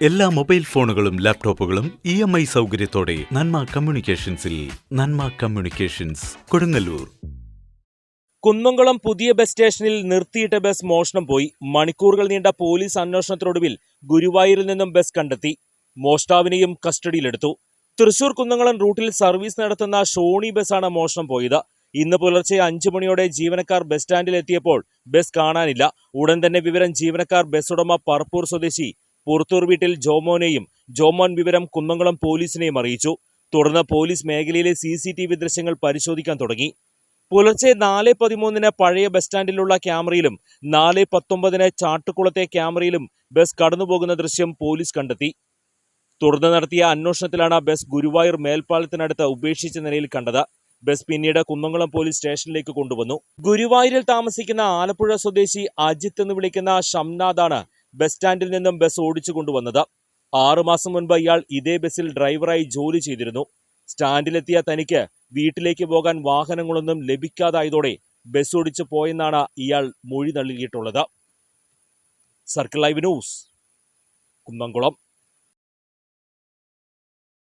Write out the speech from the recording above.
എല്ലാ മൊബൈൽ ഫോണുകളും ലാപ്ടോപ്പുകളും ഇ എം ഐ സൗകര്യത്തോടെ നന്മ കമ്മ്യൂണിക്കേഷൻസിൽ നന്മ കമ്മ്യൂണിക്കേഷൻസ് കൊടുങ്ങല്ലൂർ. കുന്നംകുളം പുതിയ ബസ് സ്റ്റേഷനിൽ നിർത്തിയിട്ട ബസ് മോഷണം പോയി. മണിക്കൂറുകൾ നീണ്ട പോലീസ് അന്വേഷണത്തിനൊടുവിൽ ഗുരുവായൂരിൽ നിന്നും ബസ് കണ്ടെത്തി. മോഷ്ടാവിനെയും കസ്റ്റഡിയിലെടുത്തു. തൃശൂർ കുന്നംകുളം റൂട്ടിൽ സർവീസ് നടത്തുന്ന ഷോണി ബസ്സാണ് മോഷണം പോയത്. ഇന്ന് പുലർച്ചെ അഞ്ചു മണിയോടെ ജീവനക്കാർ ബസ് സ്റ്റാൻഡിൽ എത്തിയപ്പോൾ ബസ് കാണാനില്ല. ഉടൻ തന്നെ വിവരം ജീവനക്കാർ ബസ് ഉടമ പറപ്പൂർ സ്വദേശി പുറത്തൂർ വീട്ടിൽ ജോമോനെയും ജോമോൻ വിവരം കുന്നംകുളം പോലീസിനെയും അറിയിച്ചു. തുടർന്ന് പോലീസ് മേഖലയിലെ സി സി ടി വി ദൃശ്യങ്ങൾ പരിശോധിക്കാൻ തുടങ്ങി. പുലർച്ചെ നാല് പതിമൂന്നിന് പഴയ ബസ് സ്റ്റാൻഡിലുള്ള ക്യാമറയിലും നാല് പത്തൊമ്പതിന് ചാട്ടുകുളത്തെ ക്യാമറയിലും ബസ് കടന്നുപോകുന്ന ദൃശ്യം പോലീസ് കണ്ടെത്തി. തുടർന്ന് നടത്തിയ അന്വേഷണത്തിലാണ് ബസ് ഗുരുവായൂർ മേൽപ്പാലത്തിനടുത്ത് ഉപേക്ഷിച്ച നിലയിൽ കണ്ടത്. ബസ് പിന്നീട് കുന്നംകുളം പോലീസ് സ്റ്റേഷനിലേക്ക് കൊണ്ടുവന്നു. ഗുരുവായൂരിൽ താമസിക്കുന്ന ആലപ്പുഴ സ്വദേശി അജിത്ത് എന്ന് വിളിക്കുന്ന ഷംനാഥാണ് ബസ് സ്റ്റാൻഡിൽ നിന്നും ബസ് ഓടിച്ചു കൊണ്ടുവന്നത്. ആറുമാസം മുൻപ് ഇയാൾ ഇതേ ബസ്സിൽ ഡ്രൈവറായി ജോലി ചെയ്തിരുന്നു. സ്റ്റാൻഡിലെത്തിയ തനിക്ക് വീട്ടിലേക്ക് പോകാൻ വാഹനങ്ങളൊന്നും ലഭിക്കാതായതോടെ ബസ് ഓടിച്ചു പോയെന്നാണ് ഇയാൾ മൊഴി നൽകിയിട്ടുള്ളത്. Circle live news Kunnamkulam.